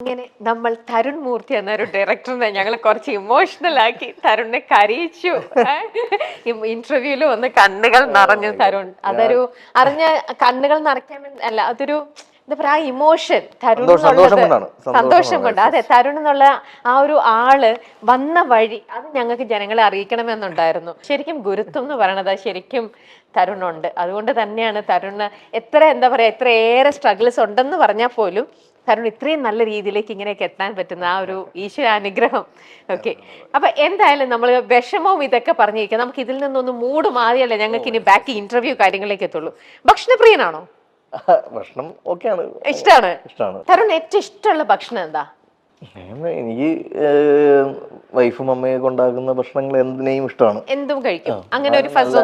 ഇങ്ങനെ നമ്മൾ തരുൺ മൂർത്തി എന്നൊരു ഡയറക്ടറിനെ ഞങ്ങൾ കുറച്ച് ഇമോഷണൽ ആക്കി തരുണിനെ കരയിച്ചു. ഇന്റർവ്യൂൽ വന്ന് കണ്ണുകൾ നിറഞ്ഞു തരുൺ. അതൊരു അറിഞ്ഞ കണ്ണുകൾ നിറയ്ക്കാൻ അല്ല അതൊരു എന്താ പറയാ ഇമോഷൻ തരുൺ സന്തോഷം- കൊണ്ട് അതെ തരുൺ എന്നുള്ള ആ ഒരു ആൾ വന്ന വഴി അത് ഞങ്ങൾക്ക് ജനങ്ങളെ അറിയിക്കണമെന്നുണ്ടായിരുന്നു. ശരിക്കും ഗുരുത്വം എന്ന് പറയണത് ശരിക്കും തരുണുണ്ട്. അതുകൊണ്ട് തന്നെയാണ് തരുണ് എത്ര എന്താ പറയാ എത്രയേറെ സ്ട്രഗിൾസ് ഉണ്ടെന്ന് പറഞ്ഞാൽ പോലും തരുൺ ഇത്രയും നല്ല രീതിയിലേക്ക് ഇങ്ങനെയൊക്കെ എത്താൻ പറ്റുന്ന ആ ഒരു ഈശ്വരാനുഗ്രഹം. ഓക്കെ അപ്പൊ എന്തായാലും നമ്മൾ വിഷമവും ഇതൊക്കെ പറഞ്ഞിരിക്കാം. നമുക്ക് ഇതിൽ നിന്നൊന്ന് മൂഡ് മാറിയല്ലേ ഞങ്ങൾക്ക് ഇനി ബാക്കി ഇന്റർവ്യൂ കാര്യങ്ങളിലേക്ക് എത്തുള്ളൂ. ഭക്ഷണപ്രിയനാണോ? ഭക്ഷണം ഓക്കെയാണ്. ഇഷ്ടമാണ് ഇഷ്ടമാണ് തരുൺ ഏറ്റവും ഇഷ്ടമുള്ള ഭക്ഷണം എന്താ? എനിക്ക് വൈഫും അമ്മയൊക്കെ ഉണ്ടാക്കുന്ന ഭക്ഷണങ്ങൾ എന്തിനേയും ഇഷ്ടമാണ്. എന്തും കഴിക്കും. അങ്ങനെ ഒരു ഫസ്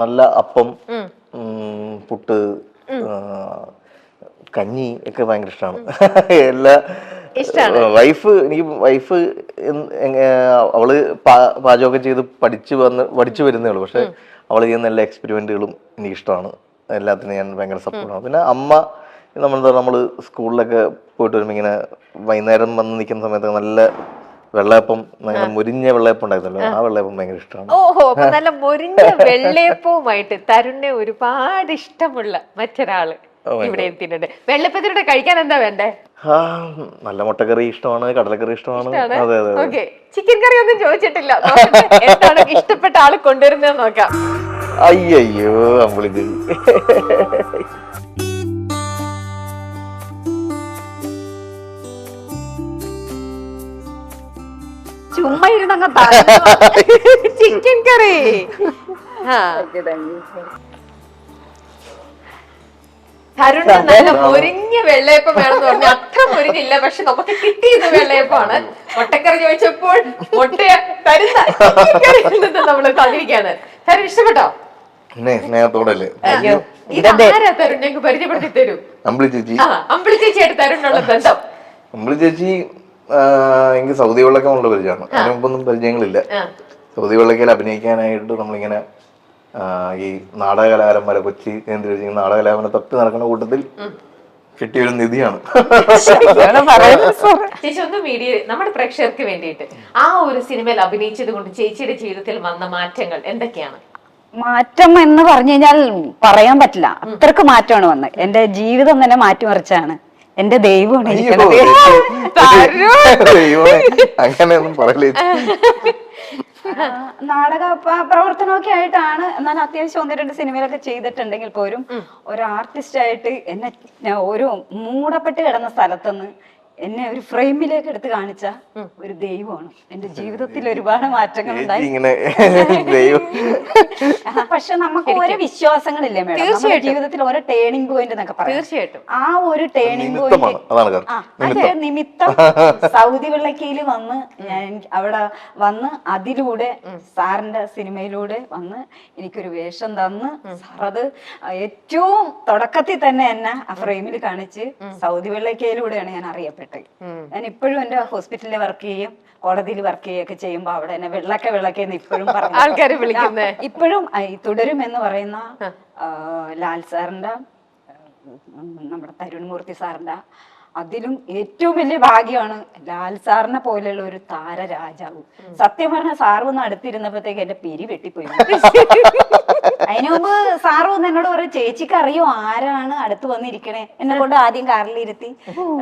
നല്ല- അപ്പം പുട്ട് കഞ്ഞി ഒക്കെ ഭയങ്കര ഇഷ്ടമാണ് എല്ലാ. വൈഫ് എനിക്ക് വൈഫ് അവൾ പാചകം പാചകമൊക്കെ ചെയ്ത് പഠിച്ചു വന്ന് പഠിച്ചു വരുന്നേ ഉള്ളൂ. പക്ഷെ അവൾ ചെയ്യുന്ന എല്ലാ എക്സ്പെരിമെന്റുകളും എനിക്ക് ഇഷ്ടമാണ് എല്ലാത്തിനും ഞാൻ ഭയങ്കര സപ്പോർട്ടാണ് പിന്നെ അമ്മ നമ്മളെന്താ നമ്മൾ സ്കൂളിലൊക്കെ പോയിട്ട് വരുമ്പോൾ ഇങ്ങനെ വൈകുന്നേരം വന്ന് നിൽക്കുന്ന സമയത്ത് നല്ല വെള്ളയപ്പം മുരിഞ്ഞ വെള്ളയപ്പം ഉണ്ടായിരുന്നല്ലോ. ആ. വെള്ളയപ്പം ഭയങ്കര ഇഷ്ടമാണ് ഓഹോ നല്ല മുരിഞ്ഞ വെള്ളയപ്പവുമായിട്ട് തരുണിനെ ഒരുപാട് ഇഷ്ടമുള്ള മറ്റൊരാൾ. ഇവിടെ എത്തിയിട്ടുണ്ട് വെള്ളപ്പത്തിലൂടെ കഴിക്കാൻ എന്താ വേണ്ടേ? നല്ല മുട്ടക്കറി ഇഷ്ടമാണ് കടലക്കറി ഇഷ്ടമാണ്. അതെ അതെ അതെ. ഓക്കെ ചിക്കൻ കറി ഒന്നും ചോദിച്ചിട്ടില്ല. എന്താണ് ഇഷ്ടപ്പെട്ട ആൾ കൊണ്ടുവരുന്നത് നോക്കാം. അയ്യോ അമ്പിളിക്ക് ചുമ്മാ ഇരുന്നങ്ങ് ചിക്കൻ കറി ആ തരുണ് നല്ല മുരിഞ്ഞ വെള്ളയപ്പം വേണമെന്ന് പറഞ്ഞു. അത്ര മുരിഞ്ഞില്ല പക്ഷെ നമുക്ക് കിട്ടിയത് വെള്ളയപ്പമാണ്. മുട്ടക്കറി ചോദിച്ചപ്പോൾ മുട്ട തരുന്ന നമ്മൾ തന്നിരിക്കാണ് തരുൺ ഇഷ്ടപ്പെട്ടോ? സ്നേഹത്തോടല്ലേ പരിചയപ്പെടുത്തി തരൂ. അമ്പിളി ചേച്ചി. അമ്പിളി ചേച്ചിയായിട്ട് തരുന്നുള്ള ബന്ധം. അമ്പിളി ചേച്ചി എനിക്ക് സൗദി വെള്ളക്കമുള്ള പരിചയമാണ്. അതിന് മുമ്പൊന്നും പരിചയങ്ങളില്ല. സൗദി വെള്ളക്കയിൽ അഭിനയിക്കാനായിട്ട് നമ്മളിങ്ങനെ ഈ നാടകകലാകാരന്മാരെ കൊച്ചി കേന്ദ്രീകരിച്ച് നാടകകലാകാരനെ തപ്പി നടക്കുന്ന കൂട്ടത്തിൽ കിട്ടിയൊരു നിധിയാണ്. ചേച്ചി ഒന്ന് മീഡിയ നമ്മുടെ പ്രേക്ഷകർക്ക് വേണ്ടിയിട്ട് ആ ഒരു സിനിമയിൽ അഭിനയിച്ചത് കൊണ്ട് ചേച്ചിയുടെ ജീവിതത്തിൽ വന്ന മാറ്റങ്ങൾ എന്തൊക്കെയാണ്? മാറ്റം എന്ന് പറഞ്ഞു കഴിഞ്ഞാൽ പറയാൻ പറ്റില്ല. അത്രയ്ക്ക് മാറ്റമാണ് വന്നത്. എന്റെ ജീവിതം തന്നെ മാറ്റിമറിച്ചാണ്. എന്റെ ദൈവമാണ് അങ്ങനെയൊന്നും പറയില്ലേ നാടക പ്രവർത്തനമൊക്കെ ആയിട്ടാണ് എന്നാൽ അത്യാവശ്യം ഒന്ന് രണ്ട് സിനിമയിലൊക്കെ ചെയ്തിട്ടുണ്ടെങ്കിൽ പോലും ഒരു ആർട്ടിസ്റ്റ് ആയിട്ട് എന്നെ ഒരു മൂടപ്പെട്ട് കിടന്ന സ്ഥലത്തുനിന്ന് എന്നെ ഒരു ഫ്രെയിമിലേക്ക് എടുത്ത് കാണിച്ച ഒരു ദൈവമാണ്. എന്റെ ജീവിതത്തിൽ ഒരുപാട് മാറ്റങ്ങൾ ഉണ്ടായി. പക്ഷെ നമുക്ക് ഓരോ വിശ്വാസങ്ങളില്ലേ മേഡം. ജീവിതത്തിൽ ഓരോ ടേണിംഗ് പോയിന്റ് എന്നൊക്കെ പറയാം. തീർച്ചയായിട്ടും. ആ ഒരു ടേണിംഗ് പോയിന്റ് അതാണ് കാരണം ആ അതെ നിമിത്തം. സൗദി വെള്ളക്കയിൽ വന്ന് ഞാൻ അവിടെ വന്ന് അതിലൂടെ സാറിന്റെ സിനിമയിലൂടെ വന്ന് എനിക്കൊരു വേഷം തന്ന് സാറത് ഏറ്റവും തുടക്കത്തിൽ തന്നെ എന്നെ ആ ഫ്രെയിമിൽ കാണിച്ച് സൗദി വെള്ളക്കയിലൂടെയാണ് ഞാൻ അറിയപ്പെട്ടത്. ഞാൻ ഇപ്പോഴും എന്റെ ഹോസ്പിറ്റലിൽ വർക്ക് ചെയ്യും കോടതിയിൽ വർക്ക് ചെയ്യുകയൊക്കെ ചെയ്യുമ്പോ അവിടെ എന്നെ വെള്ളക്ക എന്ന് ഇപ്പോഴും വിളിക്കുന്നേ. ഇപ്പോഴും തുടരും എന്ന് പറയുന്ന ലാൽ സാറിന്റെ നമ്മുടെ തരുൺമൂർത്തി സാറിന്റെ അതിലും ഏറ്റവും വലിയ ഭാഗ്യമാണ് ലാൽ സാറിനെ പോലെയുള്ള ഒരു താര രാജാവ് സത്യം പറഞ്ഞ സാർ വന്ന് അടുത്തിരുന്നപ്പോഴത്തേക്ക് എന്റെ പിരി വെട്ടിപ്പോയി. അതിനു മുമ്പ് സാറ് വന്ന് എന്നോട് പറയും ചേച്ചിക്ക് അറിയോ ആരാണ് അടുത്ത് വന്നിരിക്കണേ? എന്നെ കൊണ്ട് ആദ്യം കാറിലിരുത്തി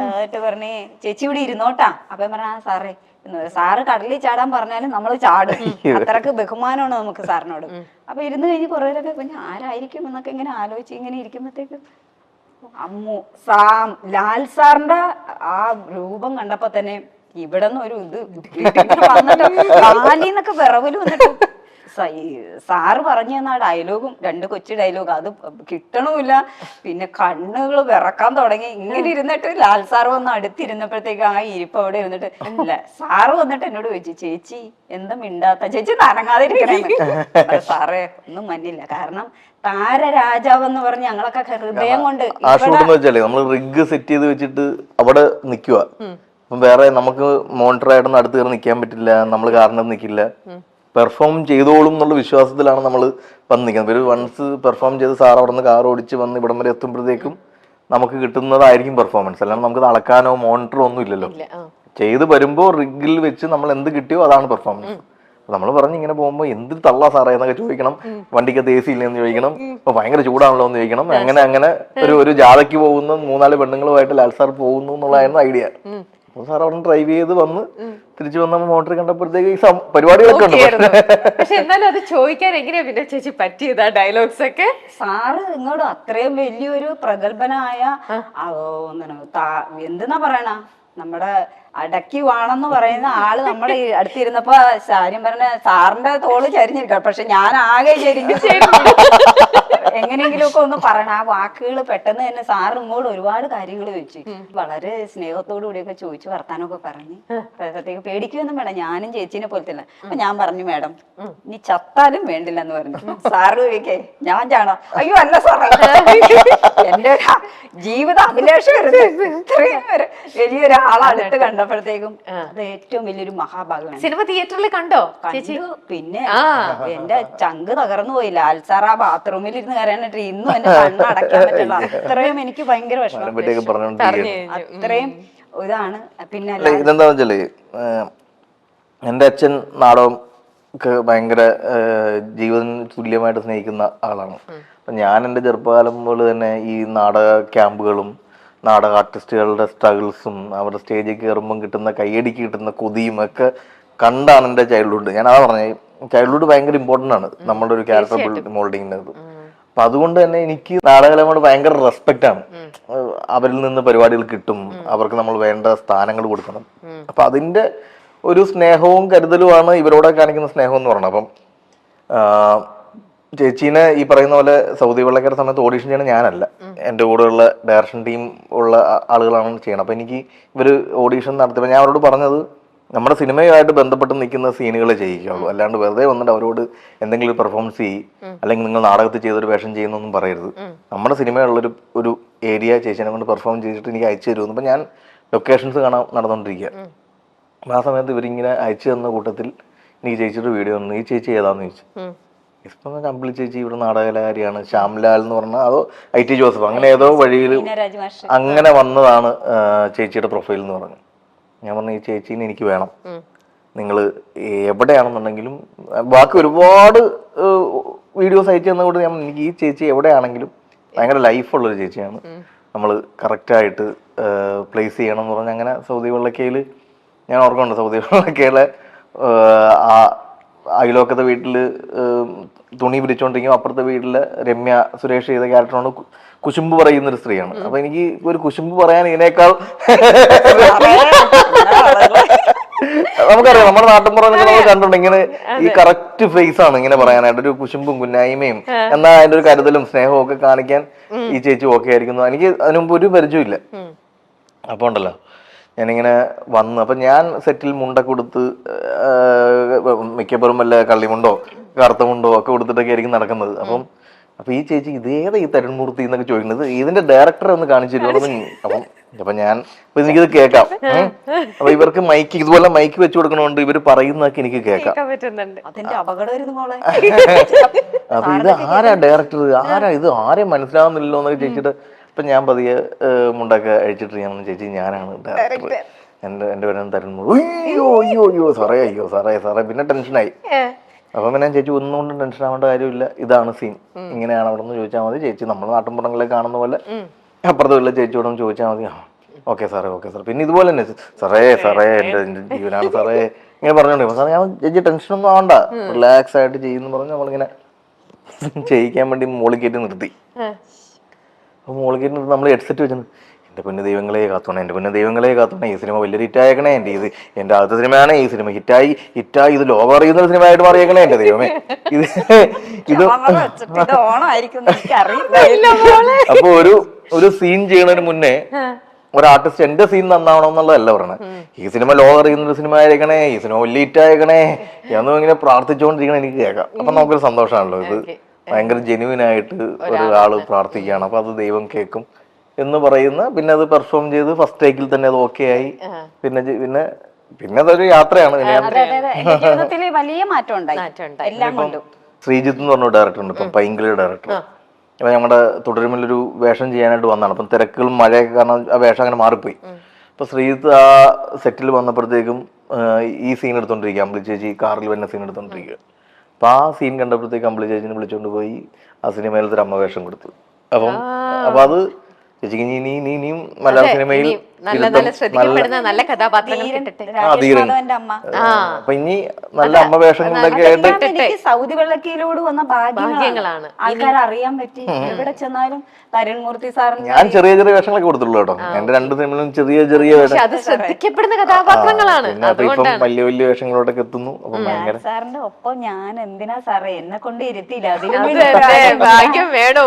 എന്നിട്ട് പറഞ്ഞേ ചേച്ചി ഇവിടെ ഇരുന്നോട്ടാ. അപ്പൊ പറഞ്ഞ "ആ, സാറേ. എന്ന് പറയും. സാറ് കടലിൽ ചാടാൻ പറഞ്ഞാലും നമ്മൾ ചാടും. അത്രയ്ക്ക് ബഹുമാനമാണ് നമുക്ക് സാറിനോട്. അപ്പൊ ഇരുന്ന് കഴിഞ്ഞ് കുറെ നേരമൊക്കെ പിന്നെ ആരായിരിക്കും എന്നൊക്കെ ഇങ്ങനെ ആലോചിച്ച് ഇങ്ങനെ ഇരിക്കുമ്പോഴത്തേക്കും അമ്മു സാം ലാൽ സാറിന്റെ ആ രൂപം കണ്ടപ്പോ തന്നെ ഇവിടെ നിന്ന് ഒരു ഇത് വന്നിട്ട് കാലിന്നൊക്കെ വിറവൽ വന്നിട്ട്. സാറ് പറഞ്ഞു തന്ന ഡയലോഗും രണ്ട് കൊച്ചു ഡയലോഗ് അത് കിട്ടണമില്ല പിന്നെ കണ്ണുകൾ വിറക്കാൻ തുടങ്ങി. ഇങ്ങനെ ഇരുന്നിട്ട് ലാൽ സാറ് വന്ന് അടുത്തിരുന്നപ്പോഴത്തേക്ക് ആ ഇരിപ്പ് അവിടെ ഇരുന്നിട്ട് അല്ല സാറ് വന്നിട്ട് എന്നോട് ചോദിച്ചു ചേച്ചി എന്താ മിണ്ടാത്ത? ചേച്ചി നനങ്ങാതിരിക്കണേ സാറേ ഒന്നും മന്നില്ല കാരണം താരരാജാവ് എന്ന് പറഞ്ഞ് ഞങ്ങളൊക്കെ ഹൃദയം കൊണ്ട് ആ ഷൂട്ട് എന്ന് വെച്ചാലേ നമ്മൾ റിഗ് സെറ്റ് ചെയ്ത് വെച്ചിട്ട് അവിടെ നിൽക്കുക അപ്പം വേറെ നമുക്ക് മോണിറ്റർ ആയിട്ടൊന്നും അടുത്ത് കയറി നിൽക്കാൻ പറ്റില്ല. നമ്മൾ കാരണം നിൽക്കില്ല പെർഫോം ചെയ്തോളും എന്നുള്ള വിശ്വാസത്തിലാണ് നമ്മൾ വന്നിരിക്കുന്നത് ഒരു വൺസ് പെർഫോം ചെയ്ത് സാർ അവിടെ നിന്ന് കാർ ഓടിച്ച് വന്ന് ഇവിടം വരെ എത്തുമ്പോഴത്തേക്കും നമുക്ക് കിട്ടുന്നതായിരിക്കും പെർഫോമൻസ് അല്ലാണ്ട് നമുക്ക് അളക്കാനോ മോണിറ്ററോ ഒന്നും ഇല്ലല്ലോ. ചെയ്ത് വരുമ്പോൾ റിഗിൽ വെച്ച് നമ്മൾ എന്ത് കിട്ടിയോ അതാണ് പെർഫോമൻസ് നമ്മൾ പറഞ്ഞ് ഇങ്ങനെ പോകുമ്പോൾ എന്ത് തള്ളാ സാറേ എന്നൊക്കെ ചോദിക്കണം. വണ്ടിക്കകത്ത് എ സി ഇല്ലെന്ന് ചോദിക്കണം. ഇപ്പൊ ഭയങ്കര ചൂടാണല്ലോ എന്ന് ചോദിക്കണം. അങ്ങനെ അങ്ങനെ ഒരു ഒരു ജാഥയ്ക്ക് പോകുന്ന മൂന്നാൽ പെണ്ണുങ്ങളുമായിട്ട് ലാൽ സാർ പോകുന്നു എന്നുള്ളതായിരുന്നു ഐഡിയ അപ്പോൾ സാർ അവിടെ ഡ്രൈവ് ചെയ്ത് വന്ന് തിരിച്ചു വന്ന മോട്ടർ കണ്ടപ്പോഴത്തേക്ക് ഈ പരിപാടികളൊക്കെ ഉണ്ട് പക്ഷെ എന്നാലും അത് ചോദിക്കാൻ എങ്ങനെയാ പിന്നെ ചേച്ചി പറ്റിയത് ആ ഡയലോഗ്സ് ഒക്കെ? സാറ് നിങ്ങളോട് അത്രയും വലിയൊരു പ്രഗത്ഭനായ എന്താണ് താ- എന്തെന്നാ പറയണ? നമ്മുടെ അടക്കി വാണെന്ന് പറയുന്ന ആൾ നമ്മുടെ അടുത്തിരുന്നപ്പോ കാര്യം പറഞ്ഞ സാറിന്റെ തോൾ ചരിഞ്ഞിരിക്കാം പക്ഷെ ഞാൻ ആകെ ചരിഞ്ഞു. എങ്ങനെയെങ്കിലും ഒക്കെ ഒന്ന് പറയണം. ആ വാക്കുകൾ പെട്ടെന്ന് തന്നെ സാറ് ഇങ്ങോട്ട് ഒരുപാട് കാര്യങ്ങൾ ചോദിച്ചു. വളരെ സ്നേഹത്തോടു കൂടിയൊക്കെ ചോദിച്ചു വർത്താനൊക്കെ പറഞ്ഞു. പ്രത്യേക പേടിക്കുമെന്നും വേണം ഞാനും ചേച്ചീനെ പോലെ തന്നെ. അപ്പൊ ഞാൻ പറഞ്ഞു മേഡം നീ ചത്താലും വേണ്ടില്ല എന്ന് പറഞ്ഞു സാറ് ചോദിക്കേ ഞാൻ ചാണോ? അയ്യോ അല്ല സാറേ. എന്റെ ജീവിത അഭിലേഷം ഇത്രയും ഒരു വലിയൊരാളെ അടുത്ത് കണ്ടപ്പോഴത്തേക്കും അത് ഏറ്റവും വലിയൊരു മഹാഭാഗമാണ് സിനിമ തിയേറ്ററിൽ കണ്ടോ ചേച്ചി? പിന്നെ. എന്റെ ചങ്ക് തകർന്നു പോയി. ലാൽ സാർ ആ ബാത്റൂമിൽ ഇരുന്ന് കരയാനായിട്ട് ഇന്നും എന്റെ കണ്ണ് അടക്കാൻ പറ്റില്ല അത്രയും എനിക്ക് ഭയങ്കര വിഷമം. അത്രയും ഇതാണ്. പിന്നെ ഇതെന്താ വെച്ചാൽ എന്റെ അച്ഛൻ നാടകം ഭയങ്കര ജീവന് തുല്യമായിട്ട് സ്നേഹിക്കുന്ന ആളാണ്. അപ്പൊ ഞാൻ എന്റെ ചെറുപ്പകാലം മുതൽ തന്നെ ഈ നാടക ക്യാമ്പുകളും നാടക ആർട്ടിസ്റ്റുകളുടെ സ്ട്രഗിൾസും അവരുടെ സ്റ്റേജിൽ കയറുമ്പം കിട്ടുന്ന കയ്യടിക്ക് കിട്ടുന്ന കൊതിയും ഒക്കെ കണ്ടാണ് എന്റെ ചൈൽഡ്ഹുഡ് ഞാൻ അതാ പറഞ്ഞത് ചൈൽഡ്ഹുഡ് ഭയങ്കര ഇമ്പോർട്ടന്റ് ആണ് നമ്മളുടെ ഒരു ക്യാരക്ടർ മോൾഡിങ്ങിനത് അപ്പൊ അതുകൊണ്ട് തന്നെ എനിക്ക് നാടകലോട് ഭയങ്കര റെസ്പെക്റ്റ് ആണ്. അവരിൽ നിന്ന് പരിപാടികൾ കിട്ടും അവർക്ക് നമ്മൾ വേണ്ട സ്ഥാനങ്ങൾ കൊടുക്കണം. അപ്പൊ അതിന്റെ ഒരു സ്നേഹവും കരുതലുമാണ് ഇവരോടെ കാണിക്കുന്ന സ്നേഹം എന്ന് പറയുന്നത് അപ്പം ചേച്ചീനെ ഈ പറയുന്ന പോലെ സൗദി വെള്ളക്കാരെ സമയത്ത് ഓഡീഷൻ ചെയ്യണ ഞാനല്ല. എന്റെ കൂടെയുള്ള ഡയറക്ഷൻ ടീം ഉള്ള ആളുകളാണ് ചെയ്യണം അപ്പൊ എനിക്ക് ഇവർ ഓഡീഷൻ നടത്തിയപ്പോൾ ഞാൻ അവരോട് പറഞ്ഞത് നമ്മുടെ സിനിമയുമായിട്ട് ബന്ധപ്പെട്ട് നിൽക്കുന്ന സീനുകളെ ചെയ്യിക്കുള്ളൂ അല്ലാണ്ട് വെറുതെ വന്നിട്ട് അവരോട് എന്തെങ്കിലും ഒരു പെർഫോമൻസ് ചെയ്യും അല്ലെങ്കിൽ നിങ്ങൾ നാടകത്തിൽ ചെയ്തൊരു വേഷം ചെയ്യുന്നൊന്നും പറയരുത്. നമ്മുടെ സിനിമയുള്ളൊരു ഒരു ഏരിയ ചേച്ചിനെ കൊണ്ട് പെർഫോം ചെയ്തിട്ട് എനിക്ക് അയച്ചു തരുമെന്ന് അപ്പം ഞാൻ ലൊക്കേഷൻസ് കാണാൻ നടന്നുകൊണ്ടിരിക്കുക അപ്പം ആ സമയത്ത് ഇവരിങ്ങനെ അയച്ചു തന്ന കൂട്ടത്തിൽ എനിക്ക് ചേച്ചിയുടെ വീഡിയോ വന്നു. ഈ ചേച്ചി ഏതാന്ന് ചോദിച്ചു? ഇപ്പം കംപ്ലീറ്റ് ചേച്ചി ഇവിടെ നാടകകലാകാരിയാണ്. ശ്യാംലാൽ എന്ന് പറഞ്ഞാൽ അതോ ഐ ടി ജോസഫ്. അങ്ങനെ ഏതോ വഴിയിൽ അങ്ങനെ വന്നതാണ് ചേച്ചിയുടെ പ്രൊഫൈൽ എന്ന് പറഞ്ഞു. ഞാൻ പറഞ്ഞു ഈ ചേച്ചീനെ എനിക്ക് വേണം. നിങ്ങൾ എവിടെയാണെന്നുണ്ടെങ്കിലും ബാക്കി ഒരുപാട് വീഡിയോസ് അയച്ചു തന്നുകൊണ്ട് ഞാൻ എനിക്ക് ഈ ചേച്ചി എവിടെയാണെങ്കിലും ഭയങ്കര ലൈഫുള്ളൊരു ചേച്ചിയാണ്. നമ്മൾ കറക്റ്റായിട്ട് പ്ലേസ് ചെയ്യണം എന്ന് പറഞ്ഞ് അങ്ങനെ സൗദി വെള്ളക്കയിൽ ഞാൻ ഓർക്കുന്നുണ്ട് സൗദി വെള്ളക്കയിലെ ആ അയലോക്കത്തെ വീട്ടിൽ തുണി പിരിച്ചുകൊണ്ടിരിക്കും അപ്പുറത്തെ വീട്ടിൽ രമ്യ സുരേഷ് ചെയ്ത ക്യാരക്ടറാണ് കുശുമ്പ് പറയുന്ന ഒരു സ്ത്രീയാണ് അപ്പൊ എനിക്ക് ഒരു കുശുമ്പ് പറയാൻ ഇതിനേക്കാൾ നമുക്കറിയാം നമ്മുടെ നാട്ടിൻപുറങ്ങളിൽ നമ്മൾ കണ്ടിട്ടുണ്ട്. ഇങ്ങനെ ഈ കറക്റ്റ് ഫേസ് ആണ് ഇങ്ങനെ പറയാനായിട്ട്. ഒരു കുശുമ്പും കുന്നായ്മയും എന്നാ അതിന്റെ ഒരു കരുതലും സ്നേഹവും ഒക്കെ കാണിക്കാൻ ഈ ചേച്ചി ഓക്കെ ആയിരിക്കുന്നു. എനിക്ക് അതിനു മുമ്പ് ഒരു പരിചയമില്ല അപ്പൊ ഉണ്ടല്ലോ ഞാനിങ്ങനെ വന്ന് അപ്പൊ ഞാൻ സെറ്റിൽ മുണ്ടൊക്കെ കൊടുത്ത് മിക്കപ്പോഴും വല്ല കള്ളിമുണ്ടോ കറുത്ത മുണ്ടോ ഒക്കെ കൊടുത്തിട്ടൊക്കെ ആയിരിക്കും നടക്കുന്നത്. അപ്പം അപ്പൊ ഈ ചേച്ചി ഇതേതാ ഈ തരുൺമൂർത്തി എന്നൊക്കെ ചോദിക്കുന്നത്? ഇതിന്റെ ഡയറക്ടറെ ഒന്ന് കാണിച്ചു. തരുമെന്ന് അപ്പം അപ്പൊ ഞാൻ അപ്പൊ എനിക്കിത് കേൾക്കാം. അപ്പൊ ഇവർക്ക് മൈക്ക് ഇതുപോലെ മൈക്ക് വെച്ചു കൊടുക്കണോണ്ട് ഇവർ പറയുന്നതൊക്കെ എനിക്ക് കേൾക്കാം. കേൾക്കാൻ പറ്റുന്നുണ്ട്. അതിന്റെ അപകടമായിരുന്നു മോളെ. അപ്പൊ ഇത് ആരാ ഡയറക്ടർ ആരാ ഇത്? ആരെയും മനസ്സിലാവുന്നില്ലല്ലോ എന്നൊക്കെ ചേച്ചിട്ട് അപ്പൊ ഞാൻ പതിയെ മുണ്ടൊക്കെ അഴിച്ചിട്ട് ഞാൻ പറഞ്ഞു, ചേച്ചി ഞാനാണ് ഡയറക്ടർ എന്റെ എന്റെ പേരാണ് തരുൺ അയ്യോ അയ്യോ അയ്യോ സാറേ അയ്യോ സാറേ സാറേ പിന്നെ ടെൻഷനായി അപ്പൊ പിന്നെ ചേച്ചി ഒന്നുകൊണ്ടും ടെൻഷൻ ആവേണ്ട കാര്യമില്ല. ഇതാണ് സീൻ ഇങ്ങനെയാണ് അവിടെ നിന്ന് ചോദിച്ചാൽ മതി. ചേച്ചി നമ്മൾ നാട്ടിൻപുറങ്ങളിൽ കാണുന്ന പോലെ അപ്പുറത്തെ വീട്ടിലെ ചേച്ചിയോടും ചോദിച്ചാൽ മതി. ഓക്കെ സാറേ ഓക്കെ സാർ പിന്നെ ഇതുപോലെ തന്നെ സാറേ സാറേ എന്റെ ജീവനാണ് സാറേ. ഇങ്ങനെ പറഞ്ഞോണ്ട് സാറേ ഞാൻ ചേച്ചി ടെൻഷനൊന്നും ആവണ്ട. റിലാക്സ് ആയിട്ട് ചെയ്യുന്നു പറഞ്ഞ് നമ്മളിങ്ങനെ ചെയ്യിക്കാൻ വേണ്ടി മോളിൽ കയറ്റി നിർത്തി. അപ്പോൾ മോളിൽ കയറ്റി നിർത്തി നമ്മൾ ഹെഡ്സെറ്റ് വെച്ചു എന്റെ പൊന്നു ദൈവങ്ങളെ കാത്തോണേ എന്റെ പൊന്നു ദൈവങ്ങളെ കാത്തോണേ ഈ സിനിമ വലിയൊരു ഹിറ്റായേക്കണേ എന്റെ ഇത് എന്റെ ആദ്യത്തെ സിനിമയാണ്. ഈ സിനിമ ഹിറ്റായി ഹിറ്റായി ഇത് ലോകം അറിയുന്ന ഒരു സിനിമയായിട്ട് മാറിയേക്കണേ എന്റെ ദൈവമേ. ഇത് ഇത് ക്യാമറ വെച്ചിട്ട് ഇത് ഓണമായിരിക്കും എന്ന് അപ്പൊ ഒരു ഒരു സീൻ ചെയ്യുന്നതിന് മുന്നേ ഒരു ആർട്ടിസ്റ്റ് എന്റെ സീൻ നന്നാവണം എന്നുള്ളതല്ല പറഞ്ഞത് ഈ സിനിമ ലോകം അറിയുന്ന ഒരു സിനിമ ആയിരിക്കണേ ഈ സിനിമ വലിയ ഹിറ്റ് ആയേക്കണേ. എന്നും ഇങ്ങനെ പ്രാർത്ഥിച്ചുകൊണ്ടിരിക്കണ എനിക്ക് കേൾക്കാം. അപ്പൊ നമുക്കൊരു സന്തോഷമാണല്ലോ ഇത്. ഭയങ്കര ജെനുവിൻ ആയിട്ട് ഒരാൾ പ്രാർത്ഥിക്കുകയാണ്. അപ്പൊ അത് ദൈവം കേൾക്കും. എന്ന് പറയുന്ന പിന്നെ അത് പെർഫോം ചെയ്ത് ഫസ്റ്റ് ടേക്കിൽ തന്നെ അത് ഓക്കെ ആയി. പിന്നെ പിന്നെ പിന്നെ അതൊരു യാത്രയാണ്. ജീവിതത്തിൽ വലിയ മാറ്റം ഉണ്ടായി ശ്രീജിത്ത് എന്ന് പറഞ്ഞ ഡയറക്ടർ ഉണ്ട് ഇപ്പം പൈങ്കിളി ഡയറക്ടർ അപ്പൊ ഞങ്ങളുടെ തുടരുമില്ലൊരു വേഷം ചെയ്യാനായിട്ട് വന്നതാണ്. അപ്പം തിരക്കുകളും മഴയൊക്കെ കാരണം ആ വേഷം അങ്ങനെ മാറിപ്പോയി. അപ്പൊ ശ്രീജിത്ത് ആ സെറ്റിൽ വന്നപ്പോഴത്തേക്കും ഈ സീൻ എടുത്തോണ്ടിരിക്കുക അമ്പിളി ചേച്ചി കാറിൽ വരുന്ന സീൻ എടുത്തോണ്ടിരിക്കുക അപ്പൊ ആ സീൻ കണ്ടപ്പോഴത്തേക്ക് അമ്പിളി ചേച്ചിനെ വിളിച്ചോണ്ട് പോയി ആ സിനിമയിലത്തെ ഒരു അമ്മ വേഷം കൊടുത്തു. അപ്പം അപ്പൊ അത് ചേച്ചിക്ക് ഇനി ഇനിയും മലയാള സിനിമയിൽ നല്ല നല്ല ശ്രദ്ധിക്കപ്പെടുന്ന നല്ല കഥാപാത്രങ്ങൾ അപ്പൊ ഇനി നല്ല അമ്മ വേഷങ്ങളിലൊക്കെ ആയിട്ട് സൗദി വെള്ളക്കയിലൂടെ വന്ന ഭാഗ്യങ്ങളാണ്. ആൾക്കാർ അറിയാൻ പറ്റി. എവിടെ ചെന്നാലും തരുൺമൂർത്തി സാറിന് ഞാൻ ചെറിയ ചെറിയ വേഷങ്ങളൊക്കെ കൊടുത്തുള്ളൂ കേട്ടോ. എന്റെ രണ്ട് സിനിമയിലും ചെറിയ ചെറിയ വേഷം. അത് ശ്രദ്ധിക്കപ്പെടുന്ന കഥാപാത്രങ്ങളാണ്. ഇപ്പം അതുകൊണ്ടാണ്. വലിയ വലിയ വേഷങ്ങളോട്ടൊക്കെ എത്തുന്നു. സാറിന്റെ ഒപ്പം ഞാൻ എന്തിനാ സാറേ? എന്നെ കൊണ്ട് ഇരുത്തിയില്ല. അതിലും ഭാഗ്യം. വേണോ.